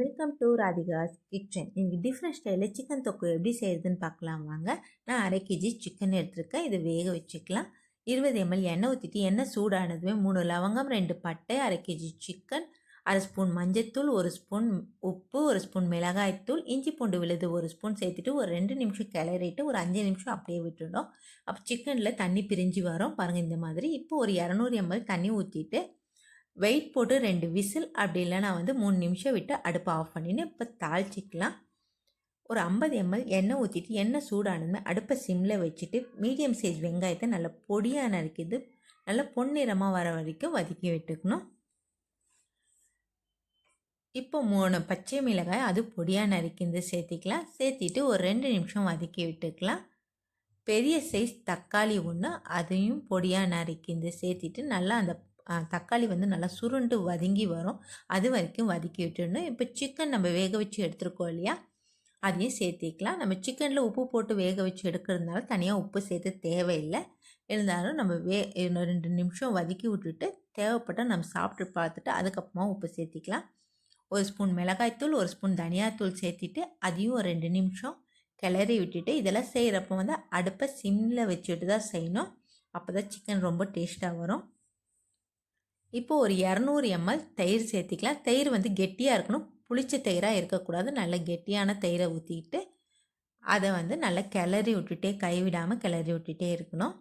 Welcome to Radhika's kitchen இன்னைக்கு different ஸ்டைலில் chicken தொக்கு எப்படி செய்யுதுன்னு பார்க்கலாம் வாங்க. நான் அரை கேஜி சிக்கன் எடுத்திருக்கேன். இதை வேக வச்சுக்கலாம். இருபது எம்எல் எண்ணெய் ஊற்றிட்டு எண்ணெய் சூடானதுமே மூணு லவங்கம் ரெண்டு பட்டை அரை கேஜி சிக்கன் அரை ஸ்பூன் மஞ்சத்தூள் ஒரு ஸ்பூன் உப்பு ஒரு ஸ்பூன் மிளகாய்த்தூள் இஞ்சி பூண்டு விழுது ஒரு ஸ்பூன் சேர்த்துட்டு ஒரு ரெண்டு நிமிஷம் கிளறிட்டு ஒரு அஞ்சு நிமிஷம் அப்படியே விட்டுடும் அப்போ சிக்கனில் தண்ணி பிரிஞ்சு வரும். பாருங்கள் இந்த மாதிரி. இப்போ ஒரு இரநூறு எம்எல் தண்ணி ஊற்றிட்டு வெயிட் போட்டு ரெண்டு விசில் அப்படி இல்லைனா வந்து மூணு நிமிஷம் விட்டு அடுப்பை ஆஃப் பண்ணின்னு இப்போ தாளிச்சிக்கலாம். ஒரு ஐம்பது எம்எல் எண்ணெய் ஊற்றிட்டு எண்ணெய் சூடானதுமே அடுப்பை சிம்மில் வச்சுட்டு மீடியம் சைஸ் வெங்காயத்தை நல்லா பொடியாக நறுக்கிது நல்லா பொன்னிறமாக வர வரைக்கும் வதக்கி விட்டுக்கணும். இப்போ மூணு பச்சை மிளகாய் அது பொடியாக நறுக்கிந்து சேர்த்திக்கலாம். சேர்த்திட்டு ஒரு ரெண்டு நிமிஷம் வதக்கி விட்டுக்கலாம். பெரிய சைஸ் தக்காளி ஒன்று அதையும் பொடியாக நறுக்கிந்து சேர்த்திட்டு நல்லா அந்த தக்காளி வந்து நல்லா சுருண்டு வதங்கி வரும். அது வரைக்கும் வதக்கி விட்டுடணும். இப்போ சிக்கன் நம்ம வேக வச்சு எடுத்துருக்கோம் இல்லையா? அதையும் சேர்த்திக்கலாம். நம்ம சிக்கனில் உப்பு போட்டு வேக வச்சு எடுக்கிறதுனால தனியாக உப்பு சேர்த்து தேவையில்லை. இருந்தாலும் நம்ம வே ரெண்டு நிமிஷம் வதக்கி விட்டுட்டு தேவைப்பட்டால் நம்ம சாப்பிட்டு பார்த்துட்டு அதுக்கப்புறமா உப்பு சேர்த்திக்கலாம். ஒரு ஸ்பூன் மிளகாய்த்தூள் ஒரு ஸ்பூன் தனியாத்தூள் சேர்த்திட்டு அதையும் ஒரு ரெண்டு நிமிஷம் கிளறி விட்டுட்டு இதெல்லாம் செய்கிறப்ப வந்து அடுப்பை சிம்மில் வச்சுட்டு தான் செய்யணும். அப்போ தான் சிக்கன் ரொம்ப டேஸ்ட்டாக வரும். இப்போது ஒரு இரநூறு எம்எல் தயிர் சேர்த்திக்கலாம். தயிர் வந்து கெட்டியாக இருக்கணும். புளிச்ச தயிராக இருக்கக்கூடாது. நல்ல கெட்டியான தயிரை ஊற்றிக்கிட்டு அதை வந்து நல்லா கிளறி விட்டுட்டே கைவிடாமல் கிளறி விட்டுட்டே இருக்கணும்.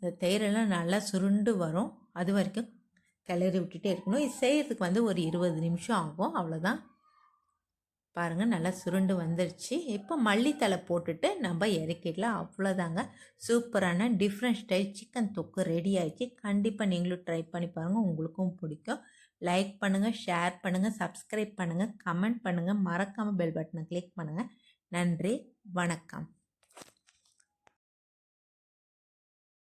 இந்த தயிரெல்லாம் நல்லா சுருண்டு வரும். அது வரைக்கும் கிளறி விட்டுட்டே இருக்கணும். இது செய்கிறதுக்கு வந்து ஒரு இருபது நிமிஷம் ஆகும். அவ்வளோதான் பாருங்கள் நல்லா சுருண்டு வந்துருச்சு. இப்போ மல்லித்தலை போட்டுட்டு நம்ம இறக்கிடலாம். அவ்வளோதாங்க சூப்பரான டிஃப்ரெண்ட் ஸ்டைல் சிக்கன் தொக்கு ரெடி ஆகிடுச்சு கண்டிப்பாக நீங்களும் ட்ரை பண்ணி பாருங்கள் உங்களுக்கும் பிடிக்கும். லைக் பண்ணுங்கள் ஷேர் பண்ணுங்கள் சப்ஸ்கிரைப் பண்ணுங்கள் கமெண்ட் பண்ணுங்கள் மறக்காமல் பெல் பட்டனை கிளிக் பண்ணுங்கள் நன்றி வணக்கம்.